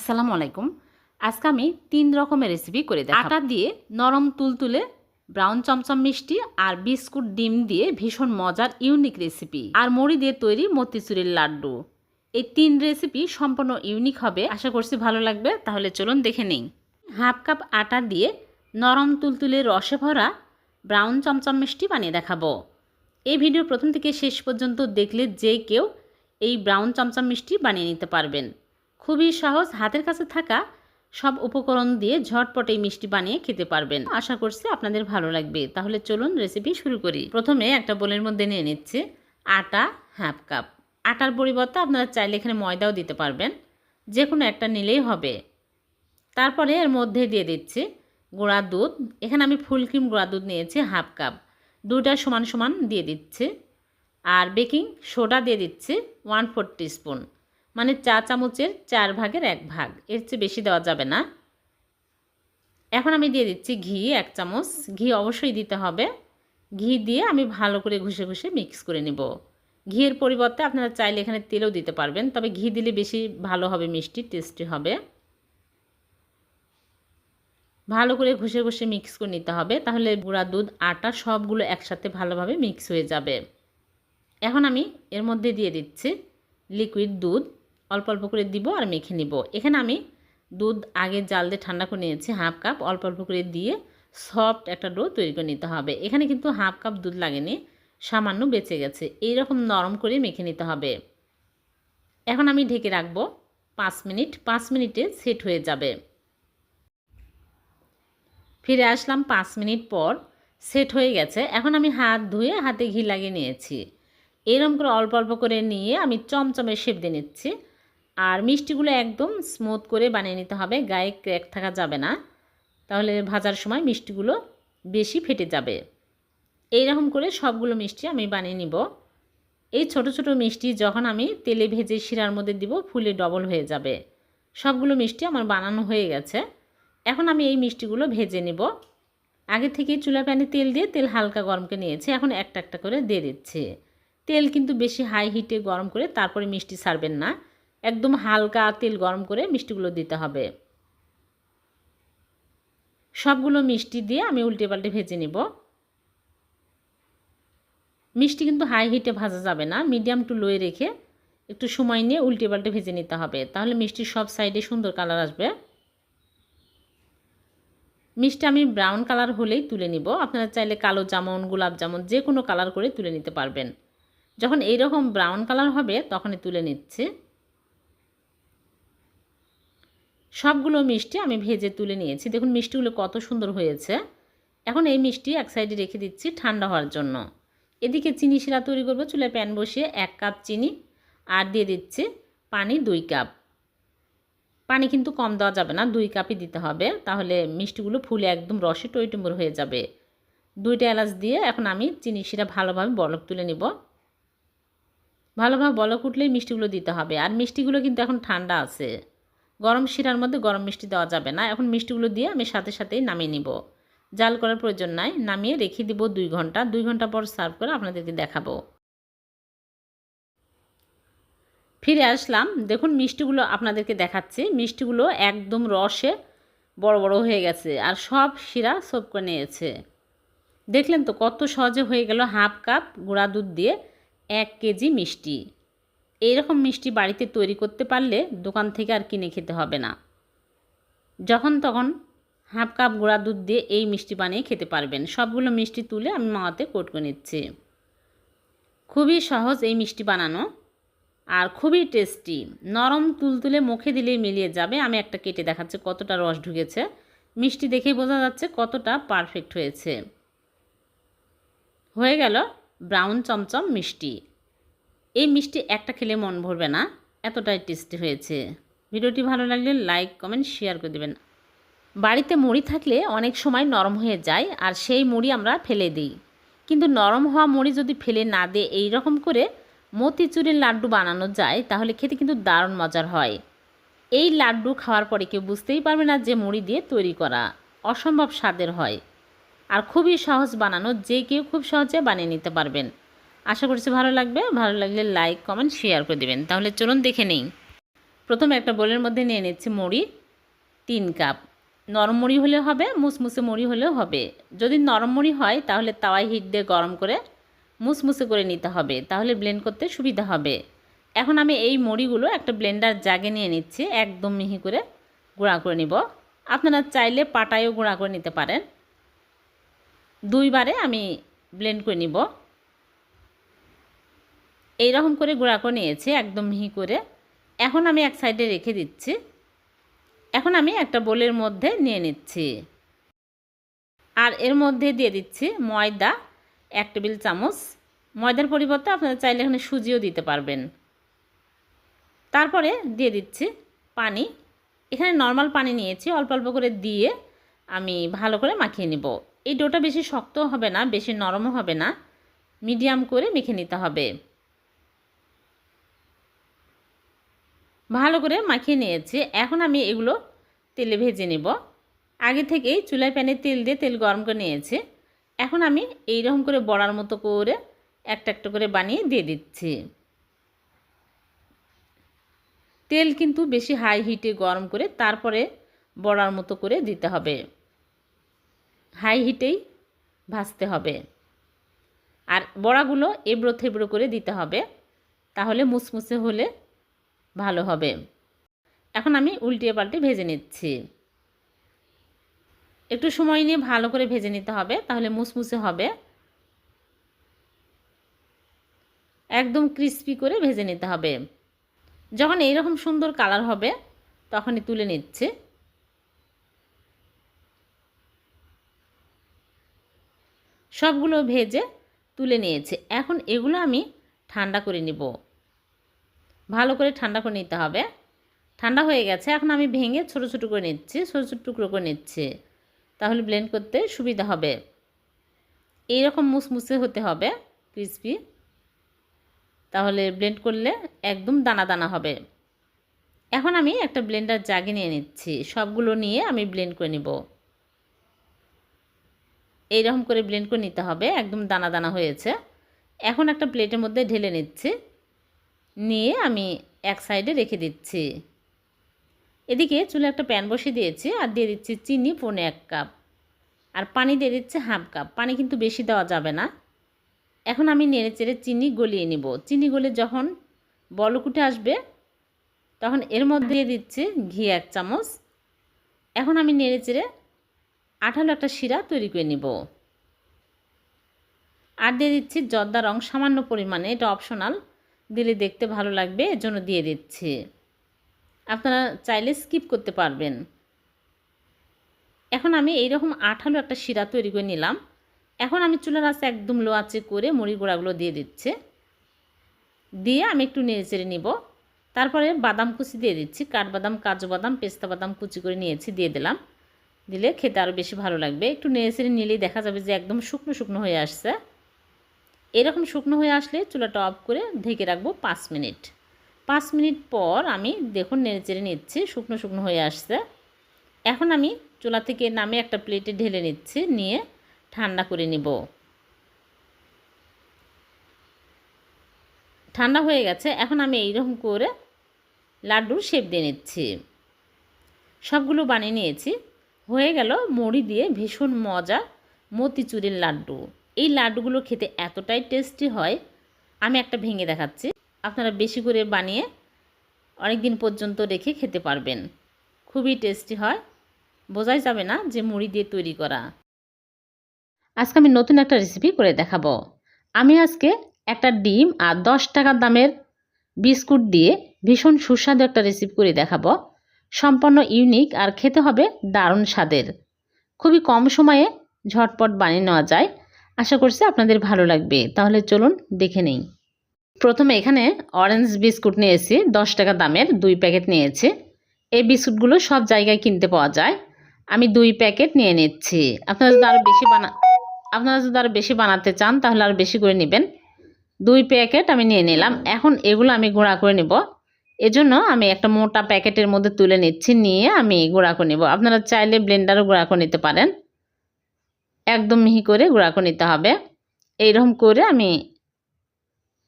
আসসালামু আলাইকুম। আজকে আমি তিন রকমের রেসিপি করে দেখাবো। আটা দিয়ে নরম তুলতুলে ব্রাউন চমচম মিষ্টি আর বিস্কুট ডিম দিয়ে ভীষণ মজার ইউনিক রেসিপি আর মুড়ি দিয়ে তৈরি মতিচুরের লাড্ডু। এই তিন রেসিপি সম্পূর্ণ ইউনিক হবে। আশা করছি ভালো লাগবে। তাহলে চলুন দেখে নিই। হাফ কাপ আটা দিয়ে নরম তুলতুলে রসে ভরা ব্রাউন চমচম মিষ্টি বানিয়ে দেখাবো। এই ভিডিও প্রথম থেকে শেষ পর্যন্ত দেখলে যে কেউ এই ব্রাউন চমচম মিষ্টি বানিয়ে নিতে পারবেন। খুবই সহজ হাতের কাছে থাকা সব উপকরণ দিয়ে ঝটপট মিষ্টি বানিয়ে খেতে পারবেন। আশা করছি আপনাদের ভালো লাগবে। তাহলে চলুন রেসিপি শুরু করি। প্রথমে একটা বোলের মধ্যে নিয়ে নিচ্ছে আটা হাফ কাপ আটার পরিবর্তে আপনারা চাইলে এখানে ময়দাও দিতে পারবেন। যে কোনো একটা নিলেই হবে। তারপরে এর মধ্যে দিয়ে দিচ্ছি গুঁড়া দুধ। এখানে আমি ফুল ক্রিম গুঁড়া দুধ নিয়েছি হাফ কাপ দুটা সমান সমান দিয়ে দিচ্ছে। আর বেকিং সোডা দিয়ে দিচ্ছে ওয়ান ফোর স্পুন মানে চা চামচের চার ভাগের এক ভাগ। এর চেয়ে বেশি দেওয়া যাবে না। এখন আমি দিয়ে দিচ্ছি ঘি এক চামচ। ঘি অবশ্যই দিতে হবে। ঘি দিয়ে আমি ভালো করে ঘষে ঘষে মিক্স করে নেব। ঘিয়ের পরিবর্তে আপনারা চাইলে এখানে তেলও দিতে পারবেন, তবে ঘি দিলে বেশি ভালো হবে, মিষ্টি টেস্টি হবে। ভালো করে ঘষে ঘষে মিক্স করে নিতে হবে, তাহলে গুঁড়া দুধ, আটা সবগুলো একসাথে ভালোভাবে মিক্স হয়ে যাবে। এখন আমি এর মধ্যে দিয়ে দিচ্ছি লিকুইড দুধ। অল্প অল্প করে দিব আর মেখে নিব। এখানে আমি দুধ আগে জাল দিয়ে ঠান্ডা করে নিয়েছি, হাফ কাপ। অল্প অল্প করে দিয়ে সফট একটা ডো তৈরি করে নিতে হবে। এখানে কিন্তু হাফ কাপ দুধ লাগেনি, সামান্য বেঁচে গেছে। এই রকম নরম করে মেখে নিতে হবে। এখন আমি ঢেকে রাখব পাঁচ মিনিট। পাঁচ মিনিটে সেট হয়ে যাবে। ফিরে আসলাম পাঁচ মিনিট পর। সেট হয়ে গেছে। এখন আমি হাত ধুয়ে হাতে ঘি লাগিয়ে নিয়েছি। এরম করে অল্প অল্প করে নিয়ে আমি চমচমে শেপ দিয়ে নিচ্ছি। আর মিষ্টিগুলো একদম স্মুথ করে বানিয়ে নিতে হবে, গায়ে ক্র্যাক থাকা যাবে না। তাহলে ভাজার সময় মিষ্টিগুলো বেশি ফেটে যাবে। এই রকম করে সবগুলো মিষ্টি আমি বানিয়ে নিব। এই ছোট ছোট মিষ্টি যখন আমি তেলে ভেজে শিরার মধ্যে দিব, ফুলে ডবল হয়ে যাবে। সবগুলো মিষ্টি আমার বানানো হয়ে গেছে। এখন আমি এই মিষ্টিগুলো ভেজে নিব। আগে থেকে চুলা প্যানে তেল দিয়ে তেল হালকা গরমকে নিয়েছি, এখন একটা একটা করে দিয়ে দিচ্ছি। তেল কিন্তু বেশি হাই হিটে গরম করে তারপরে মিষ্টি ছাড়বেন না। একদম হালকা তেল গরম করে মিষ্টিগুলো দিতে হবে। সবগুলো মিষ্টি দিয়ে আমি উল্টে পাল্টে ভেজে নিব। মিষ্টি কিন্তু হাই হিটে ভাজা যাবে না মিডিয়াম টু লোয়ে রেখে একটু সময় নিয়ে উল্টে পাল্টে ভেজে নিতে হবে। তাহলে মিষ্টির সব সাইডে সুন্দর কালার আসবে। মিষ্টি আমি ব্রাউন কালার হলেই তুলে নিব। আপনারা চাইলে কালো জামন, গোলাপ জামুন যে কোনো কালার করে তুলে নিতে পারবেন। যখন এই রকম ব্রাউন কালার হবে, তখনই তুলে নিচ্ছে। সবগুলো মিষ্টি আমি ভেজে তুলে নিয়েছি। দেখুন, মিষ্টিগুলো কত সুন্দর হয়েছে। এখন এই মিষ্টি এক সাইডে রেখে দিচ্ছি ঠান্ডা হওয়ার জন্য। এদিকে চিনি শিরা তৈরি করব, চুলায় প্যান বসিয়ে এক কাপ চিনি আর দিয়ে দিচ্ছি পানি দুই কাপ। পানি কিন্তু কম দেওয়া যাবে না, দুই কাপই দিতে হবে। তাহলে মিষ্টিগুলো ফুলে একদম রসে টইটুম্বর হয়ে যাবে। দুইটা এলাচ দিয়ে এখন আমি চিনি শিরা ভালোভাবে বলক তুলে নিব। ভালোভাবে বলক উঠলেই মিষ্টিগুলো দিতে হবে। আর মিষ্টিগুলো কিন্তু এখন ঠান্ডা আছে। গরম শিরার মধ্যে গরম মিষ্টি দেওয়া যাবে না। এখন মিষ্টিগুলো দিয়ে আমি সাথে সাথেই নামিয়ে নিব। জাল করার প্রয়োজন নাই। নামিয়ে রেখে দিব দুই ঘণ্টা। দুই ঘণ্টা পর সার্ভ করে আপনাদেরকে দেখাবো। ফিরে আসলাম। দেখুন মিষ্টিগুলো আপনাদেরকে দেখাচ্ছি। মিষ্টিগুলো একদম রসে বড় বড় হয়ে গেছে আর সব শিরা সব করে নিয়েছে। দেখলেন তো কত সহজে হয়ে গেল হাফ কাপ গুঁড়া দুধ দিয়ে এক কেজি মিষ্টি। এইরকম মিষ্টি বাড়িতে তৈরি করতে পারলে দোকান থেকে আর কিনে খেতে হবে না। যখন তখন হাফ কাপ গুঁড়া দুধ দিয়ে এই মিষ্টি বানিয়ে খেতে পারবেন। সবগুলো মিষ্টি তুলে আমি মাওয়াতে কোট করে নিচ্ছি। খুবই সহজ এই মিষ্টি বানানো আর খুবই টেস্টি। নরম তুলতুলে মুখে দিলেই মিলিয়ে যাবে। আমি একটা কেটে দেখাচ্ছি কতটা রস ঢুকেছে। মিষ্টি দেখেই বোঝা যাচ্ছে কতটা পারফেক্ট হয়েছে। হয়ে গেল ব্রাউন চমচম মিষ্টি। এই মিষ্টি একটা খেলে মন ভরবে না। এতটাই টেস্টি হয়েছে। ভিডিওটি ভালো লাগলে লাইক কমেন্ট শেয়ার করে দেবেন। বাড়িতে মুড়ি থাকলে অনেক সময় নরম হয়ে যায় আর সেই মুড়ি আমরা ফেলে দিই। কিন্তু নরম হওয়া মুড়ি যদি ফেলে না দিয়ে এই রকম করে মতিচুরের লাড্ডু বানানো যায়, তাহলে খেতে কিন্তু দারুণ মজার হয়। এই লাড্ডু খাওয়ার পরে কেউ বুঝতেই পারবে না যে মুড়ি দিয়ে তৈরি করা অসম্ভব স্বাদের হয়। আর খুবই সহজ বানানো যে কেউ খুব সহজে বানিয়ে নিতে পারবেন। আশা করছি ভালো লাগবে। ভালো লাগলে লাইক কমেন্ট শেয়ার করে দেবেন। তাহলে চলুন দেখে নেই। প্রথমে একটা বোলের মধ্যে নিয়ে নিচ্ছি মুড়ি, তিন কাপ। নরম মুড়ি হলে হবে, মুসমুসে মুড়ি হলেও হবে। যদি নরম মুড়ি হয়, তাহলে তাওয়ায় হিট দিয়ে গরম করে মুসমুসে করে নিতে হবে। তাহলে ব্লেন্ড করতে সুবিধা হবে। এখন আমি এই মুড়িগুলো একটা ব্লেন্ডার জাগে নিয়ে নিচ্ছি, একদম মিহি করে গুঁড়া করে নিব। আপনারা চাইলে পাটায়ও গুঁড়া করে নিতে পারেন। দুইবারে আমি ব্লেন্ড করে নিব। এই রকম করে গুঁড়া করে নিয়েছি, একদম মিহি করে। এখন আমি এক সাইডে রেখে দিচ্ছি। এখন আমি একটা বোলের মধ্যে নিয়ে নিচ্ছি। আর এর মধ্যে দিয়ে দিচ্ছি ময়দা, এক টেবিল চামচ। ময়দার পরিবর্তে আপনারা চাইলে এখানে সুজিও দিতে পারবেন। তারপরে দিয়ে দিচ্ছি পানি। এখানে নর্মাল পানি নিয়েছি, অল্প অল্প করে দিয়ে আমি ভালো করে মাখিয়ে নিব। এই ডোটা বেশি শক্ত হবে না, বেশি নরমও হবে না। মিডিয়াম করে মেখে নিতে হবে। ভালো করে মাখিয়ে নিয়েছি। এখন আমি এগুলো তেলে ভেজে নেব। আগে থেকেই চুলায় প্যানে তেল দিয়ে তেল গরম করে নিয়েছি। এখন আমি এই রকম করে বড়ার মতো করে একটা একটা করে বানিয়ে দিয়ে দিচ্ছি। তেল কিন্তু বেশি হাই হিটে গরম করে তারপরে বড়ার মতো করে দিতে হবে। হাই হিটেই ভাজতে হবে। আর বড়াগুলো এবড়ো থেবড়ো করে দিতে হবে। তাহলে মুসমুসে হলে ভালো হবে। এখন আমি উল্টিয়ে পাল্টে ভেজে নিচ্ছি। একটু সময় নিয়ে ভালো করে ভেজে নিতে হবে, তাহলে মুসমুসে হবে। একদম ক্রিস্পি করে ভেজে নিতে হবে। যখন এইরকম সুন্দর কালার হবে, তখনই তুলে নিচ্ছে। সবগুলো ভেজে তুলে নিয়েছে। এখন এগুলো আমি ঠান্ডা করে নিব। ভালো করে ঠান্ডা করে নিতে হবে। ঠান্ডা হয়ে গেছে, এখন আমি ভেঙে ছোট ছোট করে নিচ্ছি, ছোটো ছোটো টুকরো করে নিচ্ছি। তাহলে ব্লেন্ড করতে সুবিধা হবে। এই রকম মুসমুসে হতে হবে ক্রিসপি তাহলে ব্লেন্ড করলে একদম দানা দানা হবে। এখন আমি একটা ব্লেন্ডার জাগে নিয়ে নিচ্ছি, সবগুলো নিয়ে আমি ব্লেন্ড করে নিব। এইরকম করে ব্লেন্ড করে নিতে হবে, একদম দানা দানা হয়েছে। এখন একটা প্লেটের মধ্যে ঢেলে নিচ্ছি। নিয়ে আমি এক সাইডে রেখে দিচ্ছি। এদিকে চুলে একটা প্যান বসিয়ে দিয়েছি আর দিয়ে দিচ্ছি চিনি পনে এক কাপ। আর পানি দিয়ে দিচ্ছে হাফ কাপ। পানি কিন্তু বেশি দেওয়া যাবে না। এখন আমি নেড়ে চেড়ে চিনি গলিয়ে নিব। চিনি গলে যখন বলকুটে আসবে, তখন এর মধ্যে দিয়ে দিচ্ছি ঘি এক চামচ। এখন আমি নেড়ে চেড়ে আঠালো একটা শিরা তৈরি করে নিব। আর দিয়ে দিচ্ছি জর্দা রং সামান্য পরিমাণে, এটা অপশনাল দিলে দেখতে ভালো লাগবে এর জন্য দিয়ে দিচ্ছি। আপনারা চাইলে স্কিপ করতে পারবেন। এখন আমি এইরকম আঠালো একটা শিরা তৈরি করে নিলাম। এখন আমি চুলার আঁচে একদম লো আঁচে করে মুড়ি গোড়াগুলো দিয়ে দিচ্ছে। দিয়ে আমি একটু নেড়ে চেড়ে নিব। তারপরে বাদাম কুচি দিয়ে দিচ্ছি। কাঠবাদাম, কাজু বাদাম, পেস্তা বাদাম কুচি করে নিয়েছি, দিয়ে দিলাম। দিলে খেতে আরও বেশি ভালো লাগবে। একটু নেড়ে চেড়ে নিলেই দেখা যাবে যে একদম শুকনো শুকনো হয়ে আসছে। এরকম শুকনো হয়ে আসলে চুলাটা অফ করে ঢেকে রাখব পাঁচ মিনিট। পাঁচ মিনিট পর আমি দেখুন নেড়ে চেড়ে নিচ্ছি, শুকনো শুকনো হয়ে আসছে। এখন আমি চুলা থেকে নামে একটা প্লেটে ঢেলে নিচ্ছি, নিয়ে ঠান্ডা করে নিব। ঠান্ডা হয়ে গেছে, এখন আমি এইরকম করে লাড্ডুর শেপ দিয়ে নিচ্ছি। সবগুলো বানিয়ে নিয়েছি। হয়ে গেল মুড়ি দিয়ে ভীষণ মজা মতিচুরের লাড্ডু। এই লাড্ডুগুলো খেতে এতটাই টেস্টি হয়, আমি একটা ভেঙে দেখাচ্ছি। আপনারা বেশি করে বানিয়ে অনেক দিন পর্যন্ত রেখে খেতে পারবেন। খুবই টেস্টি হয়। বোঝাই যাবে না যে মুড়ি দিয়ে তৈরি করা। আজকে আমি নতুন একটা রেসিপি করে দেখাবো। আমি আজকে একটা ডিম আর দশ টাকার দামের বিস্কুট দিয়ে ভীষণ সুস্বাদু একটা রেসিপি করে দেখাবো। সম্পূর্ণ ইউনিক আর খেতে হবে দারুণ স্বাদের। খুবই কম সময়ে ঝটপট বানিয়ে নেওয়া যায়। আশা করছি আপনাদের ভালো লাগবে। তাহলে চলুন দেখে নেই। প্রথমে এখানে অরেঞ্জ বিস্কুট নিয়েছি, দশ টাকা দামের, দুই প্যাকেট নিয়েছি। এই বিস্কুটগুলো সব জায়গায় কিনতে পাওয়া যায়। আমি দুই প্যাকেট নিয়ে নিচ্ছি। আপনারা যদি আরও বেশি বানা, আপনারা যদি আরও বেশি বানাতে চান, তাহলে আরও বেশি করে নেবেন। দুই প্যাকেট আমি নিয়ে নিলাম। এখন এগুলো আমি গুঁড়া করে নেব। এজন্য আমি একটা মোটা প্যাকেটের মধ্যে তুলে নিচ্ছি। নিয়ে আমি গুঁড়া করে নেব। আপনারা চাইলে ব্লেন্ডারও গুঁড়া করে নিতে পারেন। একদম মিহি করে গুঁড়া করে নিতে হবে। এইরকম করে আমি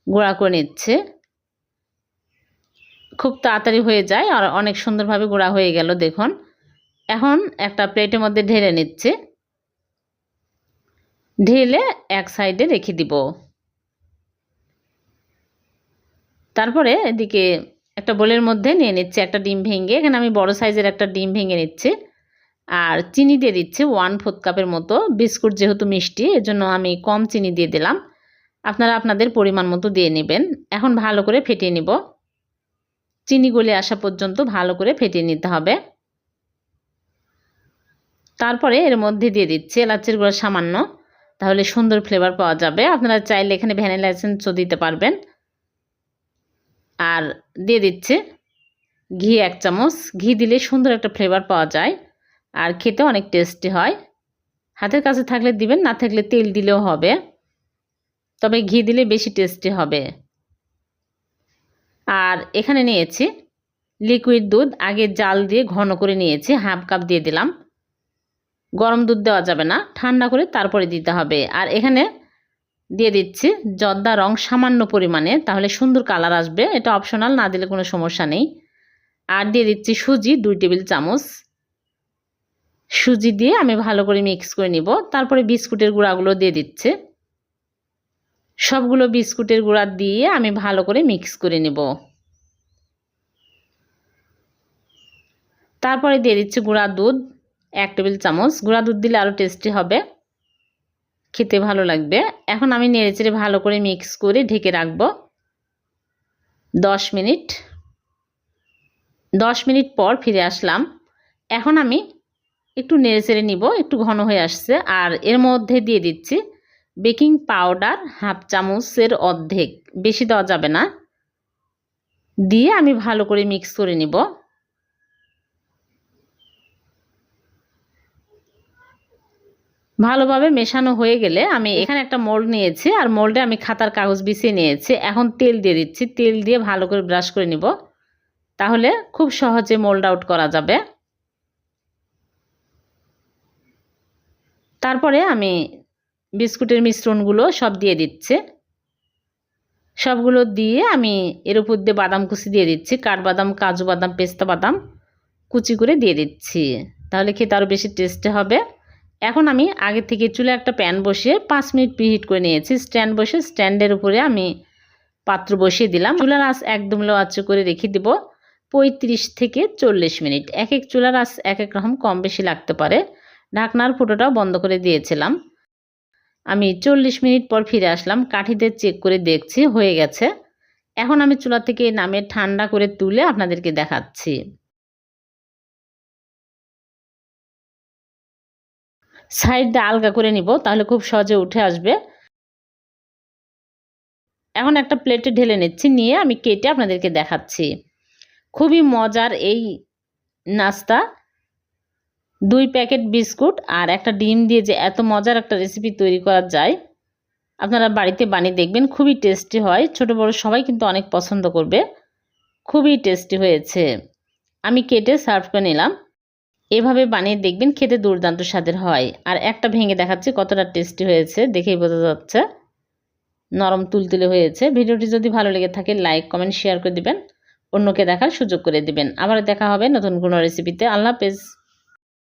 গুঁড়া করে নিচ্ছে। খুব তাড়াতাড়ি হয়ে যায় আর অনেক সুন্দরভাবে গুঁড়া হয়ে গেল, দেখুন। এখন একটা প্লেটের মধ্যে ঢেলে নিচ্ছে। ঢেলে এক সাইডে রেখে দিব। তারপরে এদিকে একটা বোলের মধ্যে নিয়ে নিচ্ছে একটা ডিম ভেঙে। এখানে আমি বড় সাইজের একটা ডিম ভেঙে নিচ্ছি। আর চিনি দিয়ে দিচ্ছি ওয়ান ফোর্থ কাপের মতো। বিস্কুট যেহেতু মিষ্টি, এজন্য আমি কম চিনি দিয়ে দিলাম। আপনারা আপনাদের পরিমাণ মতো দিয়ে নেবেন। এখন ভালো করে ফেটিয়ে নিব। চিনি গলে আসা পর্যন্ত ভালো করে ফেটিয়ে নিতে হবে। তারপরে এর মধ্যে দিয়ে দিচ্ছি এলাচের গুঁড়া সামান্য। তাহলে সুন্দর ফ্লেভার পাওয়া যাবে। আপনারা চাইলে এখানে ভ্যানিলা এসেন্সও দিতে পারবেন। আর দিয়ে দিচ্ছে ঘি এক চামচ। ঘি দিলে সুন্দর একটা ফ্লেভার পাওয়া যায়। আর খেতে অনেক টেস্টি হয়। হাতের কাছে থাকলে দিবেন, না থাকলে তেল দিলেও হবে। তবে ঘি দিলে বেশি টেস্টি হবে। আর এখানে নিয়েছি লিকুইড দুধ। আগে জাল দিয়ে ঘন করে নিয়েছি, হাফ কাপ দিয়ে দিলাম। গরম দুধ দেওয়া যাবে না, ঠান্ডা করে তারপরে দিতে হবে। আর এখানে দিয়ে দিচ্ছি জর্দা রং সামান্য পরিমাণে, তাহলে সুন্দর কালার আসবে। এটা অপশনাল, না দিলে কোনো সমস্যা নেই। আর দিয়ে দিচ্ছি সুজি, দুই টেবিল চামচ। সুজি দিয়ে আমি ভালো করে মিক্স করে নিব। তারপরে বিস্কুটের গুঁড়াগুলো দিয়ে দিচ্ছে। সবগুলো বিস্কুটের গুঁড়া দিয়ে আমি ভালো করে মিক্স করে নেব। তারপরে দিয়ে দিচ্ছি গুঁড়া দুধ, এক টেবিল চামচ। গুঁড়া দুধ দিলে আরও টেস্টি হবে। খেতে ভালো লাগবে। এখন আমি নেড়েচেড়ে ভালো করে মিক্স করে ঢেকে রাখব। দশ মিনিট। দশ মিনিট পর ফিরে আসলাম। এখন আমি একটু নেড়েচেড়ে নিব, একটু ঘন হয়ে আসছে। আর এর মধ্যে দিয়ে দিচ্ছি বেকিং পাউডার হাফ চামচের অর্ধেক, বেশি দেওয়া যাবে না। দিয়ে আমি ভালো করে মিক্স করে নিব। ভালোভাবে মেশানো হয়ে গেলে আমি এখানে একটা মোল্ড নিয়েছি, আর মোল্ডে আমি খাতার কাগজ বিছিয়ে নিয়েছি। এখন তেল দিয়ে দিচ্ছি, তেল দিয়ে ভালো করে ব্রাশ করে নিব। তাহলে খুব সহজে মোল্ড আউট করা যাবে। তারপরে আমি বিস্কুটের মিশ্রণগুলো সব দিয়ে দিচ্ছে। সবগুলো দিয়ে আমি এর উপর দিয়ে বাদাম কুচি দিয়ে দিচ্ছি, কাঠবাদাম, কাজু বাদাম, পেস্তা বাদাম কুচি করে দিয়ে দিচ্ছি। তাহলে খেতে আরও বেশি টেস্টে হবে। এখন আমি আগে থেকে চুলে একটা প্যান বসিয়ে পাঁচ মিনিট প্রিহিট করে নিয়েছি। স্ট্যান্ড বসে স্ট্যান্ডের উপরে আমি পাত্র বসিয়ে দিলাম। চুলার আঁচ একদম লো করে রেখে দিব। পঁয়ত্রিশ থেকে চল্লিশ মিনিট। এক এক চুলার আঁচ এক এক রকম কম বেশি লাগতে পারে। ঢাকনার ফুটোটাও বন্ধ করে দিয়েছিলাম। আমি চল্লিশ মিনিট পর ফিরে আসলাম, কাঠিতে চেক করে দেখছি, হয়ে গেছে। এখন আমি চুলা থেকে নামে ঠান্ডা করে তুলে আপনাদেরকে দেখাচ্ছি। সাইডটা আলগা করে নিব, তাহলে খুব সহজে উঠে আসবে। এখন একটা প্লেটে ঢেলে নিচ্ছি, নিয়ে আমি কেটে আপনাদেরকে দেখাচ্ছি। খুবই মজার এই নাস্তা। দুই প্যাকেট বিস্কুট আর একটা ডিম দিয়ে যে এত মজার একটা রেসিপি তৈরি করা যায়, আপনারা বাড়িতে বানিয়ে দেখবেন, খুবই টেস্টি হয়। ছোট, বড় সবাই কিন্তু অনেক পছন্দ করবে। খুবই টেস্টি হয়েছে। আমি কেটে সার্ভ করে নিলাম। এভাবে বানিয়ে দেখবেন, খেতে দুর্দান্ত স্বাদের হয়। আর একটা ভেঙে দেখাচ্ছি, কতটা টেস্টি হয়েছে, দেখেই বোঝা যাচ্ছে। নরম তুলতুলে হয়েছে। ভিডিওটি যদি ভালো লেগে থাকে লাইক কমেন্ট শেয়ার করে দিবেন। অন্যকে দেখার সুযোগ করে দিবেন। আবার দেখা হবে নতুন কোনো রেসিপিতে আল্লাহ হাফেজ।